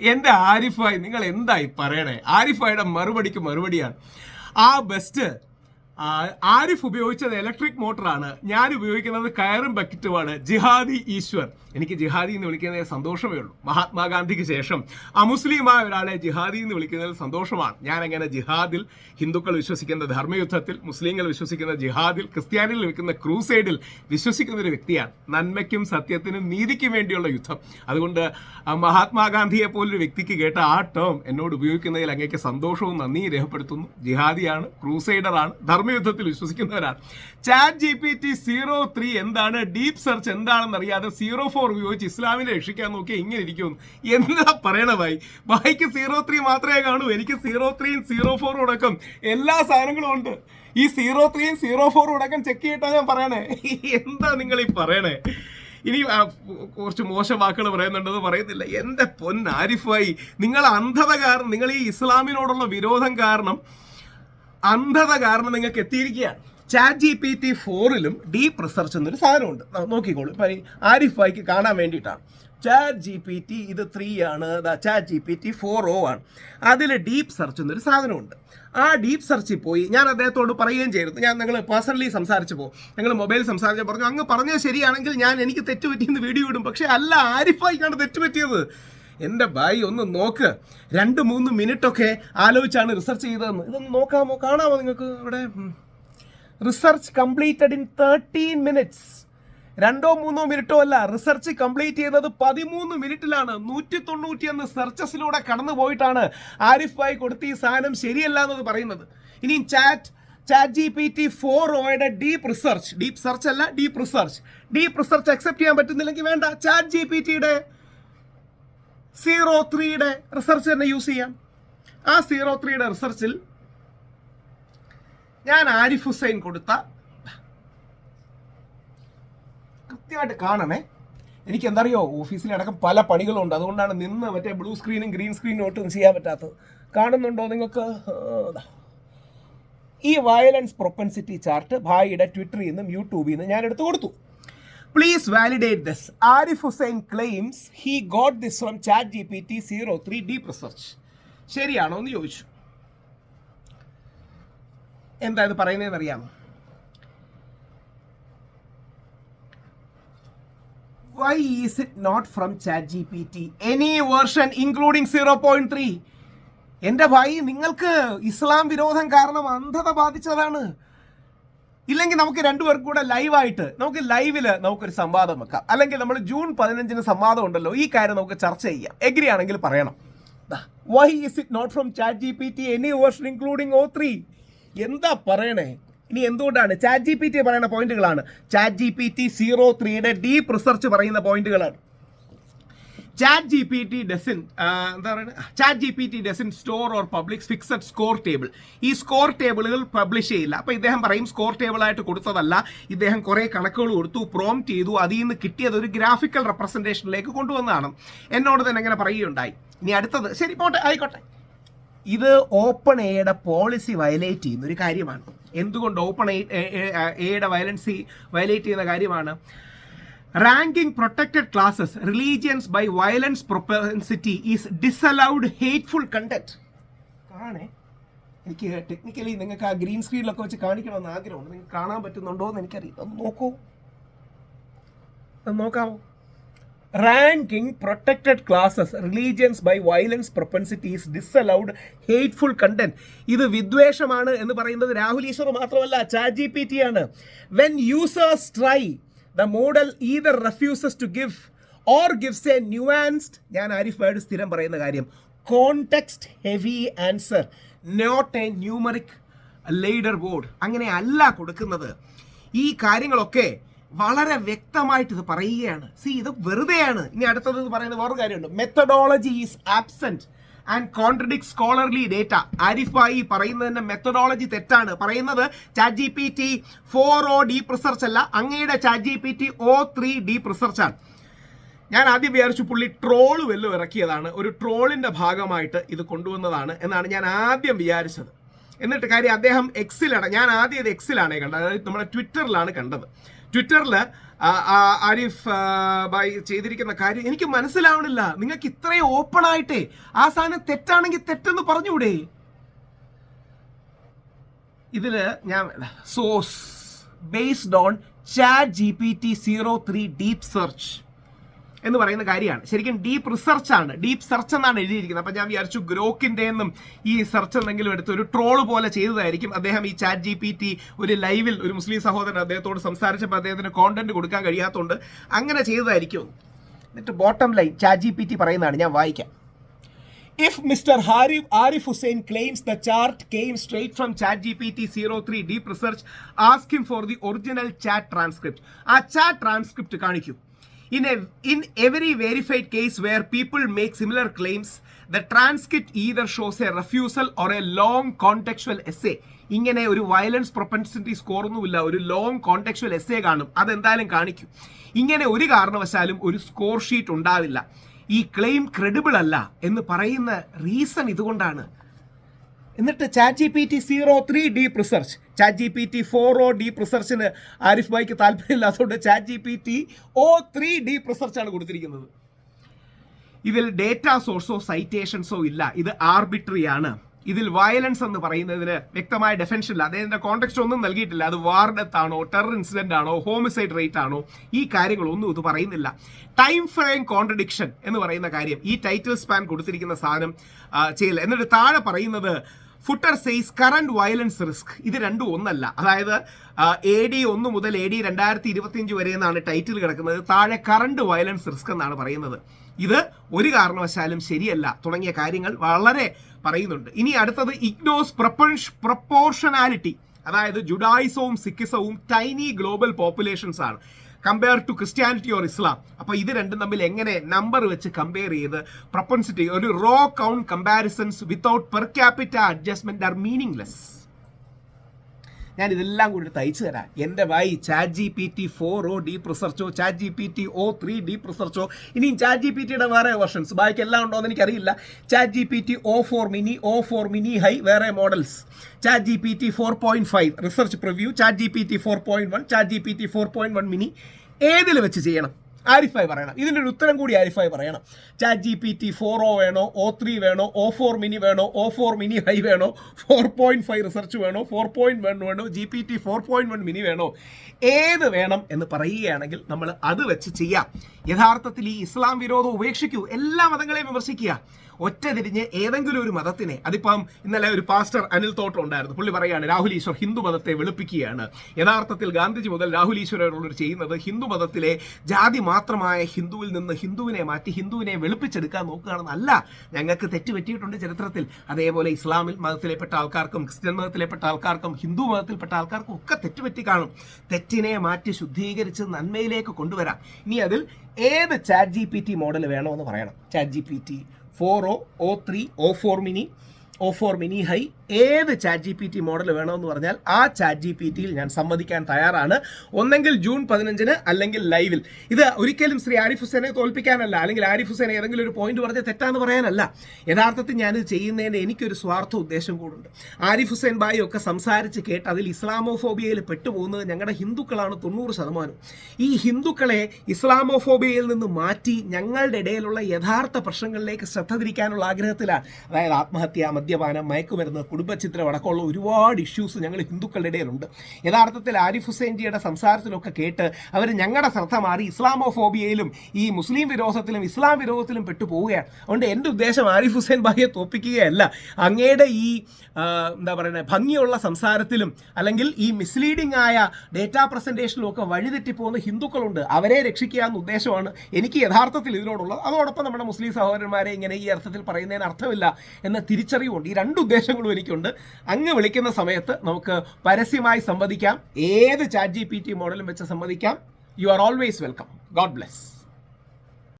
എന്റെ ആരിഫായി നിങ്ങൾ എന്തായി പറയണേ? ആരിഫായുടെ മറുപടിക്ക് മറുപടിയാണ്. ആ ബെസ്റ്റ് ആരിഫ് ഉപയോഗിച്ചത് ഇലക്ട്രിക് മോട്ടറാണ് ഞാൻ ഉപയോഗിക്കുന്നത് കയറും ബക്കറ്റുമാണ് ജിഹാദി ഈശ്വർ. എനിക്ക് ജിഹാദി എന്ന് വിളിക്കുന്നതിൽ സന്തോഷമേ ഉള്ളൂ. മഹാത്മാഗാന്ധിക്ക് ശേഷം അമുസ്ലിമായ ഒരാളെ ജിഹാദി എന്ന് വിളിക്കുന്നതിൽ സന്തോഷമാണ്. ഞാൻ അങ്ങനെ ജിഹാദിൽ ഹിന്ദുക്കൾ വിശ്വസിക്കുന്ന ധർമ്മയുദ്ധത്തിൽ മുസ്ലിങ്ങൾ വിശ്വസിക്കുന്ന ജിഹാദിൽ ക്രിസ്ത്യാനികൾ വിൽക്കുന്ന ക്രൂസൈഡിൽ വിശ്വസിക്കുന്ന ഒരു വ്യക്തിയാണ്. നന്മയ്ക്കും സത്യത്തിനും നീതിക്കും വേണ്ടിയുള്ള യുദ്ധം. അതുകൊണ്ട് മഹാത്മാഗാന്ധിയെ പോലൊരു വ്യക്തിക്ക് കേട്ട ആ ടേം എന്നോട് ഉപയോഗിക്കുന്നതിൽ അങ്ങേക്ക് സന്തോഷവും നന്ദിയും രേഖപ്പെടുത്തുന്നു. ജിഹാദിയാണ് ക്രൂസൈഡറാണ് ധർമ്മയുദ്ധത്തിൽ വിശ്വസിക്കുന്നവരാണ്. Chat G P T zero three എന്താണ്? ഡീപ് സെർച്ച് എന്താണെന്ന് അറിയാതെ സീറോ ഫോർ ഉപയോഗിച്ച് ഇസ്ലാമിനെ രക്ഷിക്കാൻ നോക്കി ഇങ്ങനെ ഇരിക്കുന്നു. എന്താ പറയണതായി ബായിക്ക് സീറോ ത്രീ മാത്രമേ കാണൂ എനിക്ക് സീറോ ത്രീയും സീറോ ഫോറും അടക്കം എല്ലാ സാധനങ്ങളും ഉണ്ട്. ഈ സീറോ ത്രീയും സീറോ ഫോറും അടക്കം ചെക്ക് ചെയ്തിട്ടാണ് ഞാൻ പറയണേ. എന്താ നിങ്ങൾ ഈ പറയണേ? ഇനി കുറച്ച് മോശം വാക്കുകൾ പറയുന്നുണ്ടെന്ന് പറയുന്നില്ല. എന്റെ പൊന്നാരിഫായി നിങ്ങൾ അന്ധത കാരണം നിങ്ങൾ ഈ ഇസ്ലാമിനോടുള്ള വിരോധം കാരണം അന്ധത കാരണം നിങ്ങൾക്ക് എത്തിയിരിക്കുകയാണ്. ചാറ്റ് ജി പി ടി ഫോറിലും ഡീപ്പ് റിസർച്ച് എന്നൊരു സാധനമുണ്ട്. നോക്കിക്കോളൂ. ഇപ്പം ആരിഫ് ആരിഫായിക്ക് കാണാൻ വേണ്ടിയിട്ടാണ്. ചാറ്റ് ജി പി ടി ഇത് ത്രീ ആണ്. Chat G P T four O ആണ്. അതിൽ ഡീപ്പ് സെർച്ച് എന്നൊരു സാധനമുണ്ട്. ആ ഡീപ്പ് സെർച്ചിൽ പോയി ഞാൻ അദ്ദേഹത്തോട് പറയുകയും ചെയ്തു ഞാൻ നിങ്ങൾ പേഴ്സണലി സംസാരിച്ചു പോകും. ഞങ്ങൾ മൊബൈൽ സംസാരിച്ച് പറഞ്ഞു. അങ്ങ് പറഞ്ഞത് ശരിയാണെങ്കിൽ ഞാൻ എനിക്ക് തെറ്റുപറ്റിയെന്ന് വീഡിയോ ഇടും. പക്ഷേ അല്ല ആരിഫായിക്കാണ് തെറ്റുപറ്റിയത്. എന്റെ ഭായി ഒന്ന് നോക്ക്. രണ്ട് മൂന്ന് മിനിറ്റ് ഒക്കെ ആലോചിച്ചാണ് റിസർച്ച് ചെയ്തതെന്ന്. ഇതൊന്ന് നോക്കാമോ? കാണാമോ നിങ്ങൾക്ക് ഇവിടെ? Research completed in thirteen minutes രണ്ടോ മൂന്നോ മിനിറ്റോ അല്ല റിസർച്ച് കംപ്ലീറ്റ് ചെയ്തത് പതിമൂന്ന് മിനിറ്റിലാണ്. നൂറ്റി തൊണ്ണൂറ്റിയൊന്ന് സെർച്ചസിലൂടെ കടന്നു പോയിട്ടാണ് ആരിഫ് ഭായ് കൊടുത്ത ഈ സാധനം ശരിയല്ല എന്നത് പറയുന്നത്. ഇനി chat chat G P T four ഓയുടെ deep research deep search അല്ല deep research deep research accept ചെയ്യാൻ പറ്റുന്നില്ലെങ്കിൽ വേണ്ട. ചാറ്റ് ജി പി ടിയുടെ സീറോ ത്രീയുടെ റിസർച്ച് തന്നെ യൂസ് ചെയ്യാം. ആ സീറോ ത്രീയുടെ റിസർച്ചിൽ ഞാൻ ആരിഫ് ഹുസൈൻ കൊടുത്ത കൃത്യമായിട്ട് കാണണേ. എനിക്ക് എന്തറിയോ ഓഫീസിലടക്കം പല പണികളുണ്ട്. അതുകൊണ്ടാണ് നിന്ന് മറ്റേ ബ്ലൂ സ്ക്രീനും ഗ്രീൻ സ്ക്രീനും ഒട്ടും ചെയ്യാൻ പറ്റാത്തത്. കാണുന്നുണ്ടോ നിങ്ങൾക്ക്? ഈ വയലൻസ് പ്രൊപ്പൻസിറ്റി ചാർട്ട് ഭായിയുടെ ട്വിറ്ററിൽ നിന്നും യൂട്യൂബിൽ നിന്നും ഞാൻ എടുത്തു കൊടുത്തു. Hussain claims he got this from chat G P T zero three deep research ശരിയാണോ എന്ന് ചോദിച്ചു. എന്താ ഇത് പറയുന്നതെന്ന് അറിയാമോ? Why is it not from chat G P T any version including zero point three എന്റെ ഭായി നിങ്ങൾക്ക് ഇസ്ലാം വിരോധം കാരണം അന്ധത ബാധിച്ചതാണ്. ഇല്ലെങ്കിൽ നമുക്ക് രണ്ടുപേർക്കും കൂടെ ലൈവായിട്ട് നമുക്ക് ലൈവിൽ നമുക്കൊരു സംവാദം വെക്കാം. അല്ലെങ്കിൽ നമ്മൾ ജൂൺ പതിനഞ്ചിന് സംവാദം ഉണ്ടല്ലോ ഈ കാര്യം നമുക്ക് ചർച്ച ചെയ്യാം. എഗ്രി ആണെങ്കിൽ പറയണം why is it not from chat G P T any version including O three എന്താ പറയണേ? ഇനി എന്തുകൊണ്ടാണ്? ചാറ്റ് ജി പി ടി പറയുന്ന പോയിന്റുകളാണ് chat G P T zero ത്രീയുടെ ഡീപ്പ് റിസർച്ച് പറയുന്ന പോയിന്റുകളാണ് chat G P T doesn't എന്താ പറയുക chat G P T doesn't store or public fixed score table ഈ സ്കോർ ടേബിളുകൾ പബ്ലിഷ് ചെയ്യില്ല. അപ്പോൾ ഇദ്ദേഹം പറയും സ്കോർ ടേബിളായിട്ട് കൊടുത്തതല്ല. ഇദ്ദേഹം കുറേ കണക്കുകൾ കൊടുത്തു പ്രോംപ്റ്റ് ചെയ്തു. അതിൽ നിന്ന് കിട്ടിയത് ഒരു ഗ്രാഫിക്കൽ റെപ്രസെന്റേഷനിലേക്ക് കൊണ്ടുവന്നതാണ്. എന്നോട് തന്നെ അങ്ങനെ പറയുകയുണ്ടായി. ഇനി അടുത്തത് ശരി പോട്ടെ ആയിക്കോട്ടെ. ഇത് ഓപ്പൺ എയുടെ പോളിസി വയലേറ്റ് ചെയ്യുന്ന ഒരു കാര്യമാണ്. എന്തുകൊണ്ട് ഓപ്പൺ എയുടെ വയലൻസി വയലേറ്റ് ചെയ്യുന്ന കാര്യമാണ്? Ranking protected classes religions by violence propensity is disallowed hateful content കാണേ. എനിക്ക് ടെക്നിക്കലി നിങ്ങൾക്ക് ആ ഗ്രീൻ സ്ക്രീനിലൊക്കെ വെച്ച് കാണിക്കണമെന്ന് ആഗ്രഹമുണ്ട്. നിങ്ങൾക്ക് കാണാൻ പറ്റുന്നുണ്ടോ എന്ന് എനിക്കറിയില്ല. ഒന്ന് നോക്കൂ. നോക്കാമോ ranking protected classes religions by violence propensities disallowed hateful content ഇത് വിദ്വേഷമാണ് എന്ന് പറയുന്നത് രാഹുൽ ഈശ്വർ മാത്രമല്ല ചാറ്റ് ജി പി ടി ആണ്. When users try the model either refuses to give or gives a nuanced ഞാൻ ആരിഫ് ബൈഡ് സ്ഥിരം പറയുന്ന കാര്യം context heavy answer not a numeric leaderboard അങ്ങനെ അല്ല കൊടുക്കുന്നത്. ഈ കാര്യങ്ങളൊക്കെ വളരെ വ്യക്തമായിട്ട് ഇത് പറയുകയാണ്. സി ഇത് വെറുതെയാണ്. ഇനി അടുത്തത് പറയുന്ന വേറൊരു കാര്യമുണ്ട്. Methodology is absent and contradict scholarly data Arif Bhai പറയുന്നതിന്റെ മെത്തഡോളജി തെറ്റാണ്. പറയുന്നത് chat G P T four O deep research അല്ല അങ്ങയുടെ chat G P T O three deep റിസർച്ചാണ് ഞാൻ ആദ്യം വിചാരിച്ചു പുള്ളി ട്രോൾ വെല്ലു ഇറക്കിയതാണ്. ഒരു ട്രോളിന്റെ ഭാഗമായിട്ട് ഇത് കൊണ്ടുവന്നതാണ് എന്നാണ് ഞാൻ ആദ്യം വിചാരിച്ചത്. എന്നിട്ട് കാര്യം അദ്ദേഹം എക്സിലാണ് ഞാൻ ആദ്യം ഇത് എക്സിലാണ് കണ്ടത്. അതായത് നമ്മുടെ ട്വിറ്ററിലാണ് കണ്ടത്. ട്വിറ്ററിൽ ആരിഫ് ബൈ ചെയ്തിരിക്കുന്ന കാര്യം എനിക്ക് മനസ്സിലാവണില്ല. നിങ്ങൾക്ക് ഇത്രയും ഓപ്പൺ ആയിട്ടേ ആ സാധനം തെറ്റാണെങ്കിൽ തെറ്റെന്ന് പറഞ്ഞുകൂടെ? ഇതിൽ ഞാൻ sauce based on chat G P T zero three deep search എന്ന് പറയുന്ന കാര്യമാണ്. ശരിക്കും ഡീപ്പ് റിസർച്ച് ആണ്. ഡീപ്പ് സെർച്ച് എന്നാണ് എഴുതിയിരിക്കുന്നത്. അപ്പം ഞാൻ വിചാരിച്ചു ഗ്രോക്കിന്റെ എന്നും ഈ സെർച്ച് എന്തെങ്കിലും എടുത്ത് ഒരു ട്രോൾ പോലെ ചെയ്തതായിരിക്കും അദ്ദേഹം ഈ ചാറ്റ് ജി പി ടി ഒരു ലൈവിൽ ഒരു മുസ്ലിം സഹോദരൻ അദ്ദേഹത്തോട് സംസാരിച്ചപ്പോൾ അദ്ദേഹത്തിന് കോണ്ടന്റ് കൊടുക്കാൻ കഴിയാത്തതുകൊണ്ട് അങ്ങനെ ചെയ്തതായിരിക്കും. എന്നിട്ട് bottom line chat G P T പറയുന്നതാണ്. ഞാൻ വായിക്കാം. If Mr. Harif, Arif Hussain claims the chart came straight from ChatGPT 03 deep research, ask him for the original chat transcript. ആ chat transcript കാണിക്കൂ. In, a, in every verified case where people make similar claims, the transcript either shows a refusal or a long contextual. ഇങ്ങനെ ഒരു violence propensity score ഒന്നുമില്ല. ഒരു long കോntextual essay കാണും. അതെന്തായാലും കാണിക്കും. ഇങ്ങനെ ഒരു കാരണവശാലും ഒരു സ്കോർ ഷീറ്റ് ഉണ്ടാവില്ല. ഈ ക്ലെയിം ക്രെഡിബിൾ അല്ല എന്ന് പറയുന്ന റീസൺ ഇതുകൊണ്ടാണ്. എന്നിട്ട് chat G P T zero three deep research chat G P T four O deep റിസർച്ചിന് Arif ഭായിക്ക് താല്പര്യമില്ലാത്തതുകൊണ്ട് chat G P T O three deep റിസർച്ചാണ് കൊടുത്തിരിക്കുന്നത്. ഇതിൽ ഡേറ്റ സോഴ്സോ സൈറ്റേഷൻസോ ഇല്ല. ഇത് ആർബിട്രറി ആണ്. ഇതിൽ വയലൻസ് എന്ന് പറയുന്നതിന് വ്യക്തമായ ഡെഫൻഷൻ ഇല്ല. അദ്ദേഹത്തിന്റെ കോണ്ടെക്സ്റ്റ് ഒന്നും നൽകിയിട്ടില്ല. അത് വാർ ഡെത്ത് ആണോ ടെറർ ഇൻസിഡന്റ് ആണോ ഹോമിസൈഡ് റേറ്റ് ആണോ ഈ കാര്യങ്ങളൊന്നും ഇത് പറയുന്നില്ല. ടൈം ഫ്രെയിം കോൺട്രഡിക്ഷൻ എന്ന് പറയുന്ന കാര്യം ഈ ടൈറ്റിൽ സ്പാൻ കൊടുത്തിരിക്കുന്ന സാധനം ചെയ്യില്ല. എന്നിട്ട് താഴെ പറയുന്നത് footer says current violence risk ഇത് രണ്ടും ഒന്നല്ല. അതായത് എ ഡി ഒന്ന് മുതൽ എ ഡി രണ്ടായിരത്തി ഇരുപത്തിയഞ്ച് വരെ എന്നാണ് ടൈറ്റിൽ കിടക്കുന്നത്. താഴെ കറണ്ട് വയലൻസ് റിസ്ക് എന്നാണ് പറയുന്നത്. ഇത് ഒരു കാരണവശാലും ശരിയല്ല തുടങ്ങിയ കാര്യങ്ങൾ വളരെ പറയുന്നുണ്ട്. ഇനി അടുത്തത് ഇഗ്നോസ് പ്രപ്പോർഷനാലിറ്റി അതായത് ജുഡായിസവും സിക്കിസവും ടൈനി ഗ്ലോബൽ പോപ്പുലേഷൻസ് ആണ്. Compare to Christianity or Islam അപ്പോൾ ഇത് രണ്ടും തമ്മിൽ എങ്ങനെ നമ്പർ വെച്ച് കമ്പയർ ചെയ്ത് പ്രൊപ്പൻസിറ്റി ഒരു row count comparisons without per capita adjustment are meaningless ഞാൻ ഇതെല്ലാം കൂടി തയ്ച്ചു തരാം. എന്റെ വായി chat G P T four O deep റിസർച്ചോ chat G P T O three deep റിസർച്ചോ ഇനിയും ചാറ്റ് ജി പി ടിയുടെ വേറെ വെർഷൻസ് ബാക്കി എല്ലാം ഉണ്ടോ എന്ന് എനിക്കറിയില്ല. Chat G P T O four mini O four mini high വേറെ models chat G P T four point five research preview chat G P T four point one chat G P T four point one mini ഏതിൽ വെച്ച് ചെയ്യണം? ആരിഫായി പറയണം. ഇതിന്റെ ഒരു ഉത്തരം കൂടി ആരിഫായി പറയണം. Chat G P T four O വേണോ ഒ ത്രീ വേണോ ഒ ഫോർ മിനി വേണോ ഒ ഫോർ മിനി ഹൈ വേണോ ഫോർ പോയിന്റ് ഫൈവ് റിസർച്ച് വേണോ ഫോർ പോയിന്റ് വൺ വേണോ G P T four point one mini വേണോ ഏത് വേണം എന്ന് പറയുകയാണെങ്കിൽ നമ്മൾ അത് വെച്ച് ചെയ്യാം. യഥാർത്ഥത്തിൽ ഈ ഇസ്ലാം വിരോധം ഉപേക്ഷിക്കൂ. എല്ലാ മതങ്ങളെയും വിമർശിക്കുക. ഒറ്റ തിരിഞ്ഞ് ഏതെങ്കിലും ഒരു മതത്തിനെ അതിപ്പം ഇന്നലെ ഒരു പാസ്റ്റർ അനിൽ തോട്ടം ഉണ്ടായിരുന്നു. പുള്ളി പറയുകയാണ് രാഹുൽ ഈശ്വർ ഹിന്ദു മതത്തെ വെളുപ്പിക്കുകയാണ്. യഥാർത്ഥത്തിൽ ഗാന്ധിജി മുതൽ രാഹുൽ ഈശ്വരർ ചെയ്യുന്നത് ഹിന്ദു മതത്തിലെ ജാതി മാത്രമായ ഹിന്ദുവിൽ നിന്ന് ഹിന്ദുവിനെ മാറ്റി ഹിന്ദുവിനെ വെളുപ്പിച്ചെടുക്കാൻ നോക്കുകയാണെന്നല്ല ഞങ്ങൾക്ക് തെറ്റുപറ്റിയിട്ടുണ്ട് ചരിത്രത്തിൽ. അതേപോലെ ഇസ്ലാമിൽ മതത്തിലെപ്പെട്ട ആൾക്കാർക്കും ക്രിസ്ത്യൻ മതത്തിലെപ്പെട്ട ആൾക്കാർക്കും ഹിന്ദു മതത്തിൽപ്പെട്ട ആൾക്കാർക്കും ഒക്കെ തെറ്റുപറ്റി കാണും. തെറ്റിനെ മാറ്റി ശുദ്ധീകരിച്ച് നന്മയിലേക്ക് കൊണ്ടുവരാം. ഇനി അതിൽ ഏത് chat G P T model വേണമെന്ന് പറയണം. Chat G P T four O O three O four mini O four mini high. ഏത് chat G P T model വേണമെന്ന് പറഞ്ഞാൽ ആ ചാറ്റ് ജി പി ടിയിൽ ഞാൻ സമ്മതിക്കാൻ തയ്യാറാണ്. ഒന്നെങ്കിൽ ജൂൺ പതിനഞ്ചിന് അല്ലെങ്കിൽ ലൈവിൽ. ഇത് ഒരിക്കലും ശ്രീ ആരിഫ് ഹുസൈനെ തോൽപ്പിക്കാനല്ല. അല്ലെങ്കിൽ ആരിഫ് ഹുസൈൻ ഏതെങ്കിലും ഒരു പോയിന്റ് പറഞ്ഞ് തെറ്റാന്ന് പറയാനല്ല. യഥാർത്ഥത്തിൽ ഞാനിത് ചെയ്യുന്നതിന് എനിക്കൊരു സ്വാർത്ഥ ഉദ്ദേശം കൂടുണ്ട്. ആരിഫ് ഹുസൈൻ ബായി ഒക്കെ സംസാരിച്ച് കേട്ട് അതിൽ ഇസ്ലാമോഫോബിയയിൽ പെട്ടുപോകുന്നത് ഞങ്ങളുടെ ഹിന്ദുക്കളാണ് തൊണ്ണൂറ് ശതമാനം. ഈ ഹിന്ദുക്കളെ ഇസ്ലാമോഫോബിയയിൽ നിന്ന് മാറ്റി ഞങ്ങളുടെ ഇടയിലുള്ള യഥാർത്ഥ പ്രശ്നങ്ങളിലേക്ക് ശ്രദ്ധ തിരിക്കാനുള്ള ആഗ്രഹത്തിലാണ്. അതായത് ആത്മഹത്യ മദ്യപാനം മയക്കുമരുന്ന് കുടുംബചിത്രം അടക്കമുള്ള ഒരുപാട് ഇഷ്യൂസ് ഞങ്ങൾ ഹിന്ദുക്കളുടെ ഇടയിലുണ്ട്. യഥാർത്ഥത്തിൽ ആരിഫ് ഹുസൈൻജിയുടെ സംസാരത്തിലൊക്കെ കേട്ട് അവർ ഞങ്ങളുടെ ശ്രദ്ധ മാറി ഇസ്ലാമോഫോബിയയിലും ഈ മുസ്ലിം വിരോധത്തിലും ഇസ്ലാം വിരോധത്തിലും പെട്ടുപോവുകയാണ്. അതുകൊണ്ട് എന്റെ ഉദ്ദേശം ആരിഫ് ഹുസൈൻ ഭായിയെ തോപ്പിക്കുകയല്ല അങ്ങയുടെ ഈ എന്താ പറയുന്നത് ഭംഗിയുള്ള സംസാരത്തിലും അല്ലെങ്കിൽ ഈ മിസ്ലീഡിംഗ് ആയ ഡേറ്റാ പ്രസന്റേഷനിലും ഒക്കെ വഴിതെറ്റിപ്പോകുന്ന ഹിന്ദുക്കളുണ്ട്. അവരെ രക്ഷിക്കുക എന്ന ഉദ്ദേശമാണ് എനിക്ക് യഥാർത്ഥത്തിൽ ഇതിനോടുള്ളത്. അതോടൊപ്പം നമ്മുടെ മുസ്ലിം സഹോദരന്മാരെ ഇങ്ങനെ ഈ അർത്ഥത്തിൽ പറയുന്നതിന് അർത്ഥമില്ല എന്ന തിരിച്ചറിവുണ്ട്. ഈ രണ്ട് ഉദ്ദേശങ്ങളും എനിക്കുണ്ട്. അങ്ങ് വിളിക്കുന്ന സമയത്ത് നമുക്ക് പരസ്യമായി സംവദിക്കാം. ഏത് ചാറ്റ് ജി പി ടി മോഡലും വെച്ച് സംവദിക്കാം. You are always welcome God bless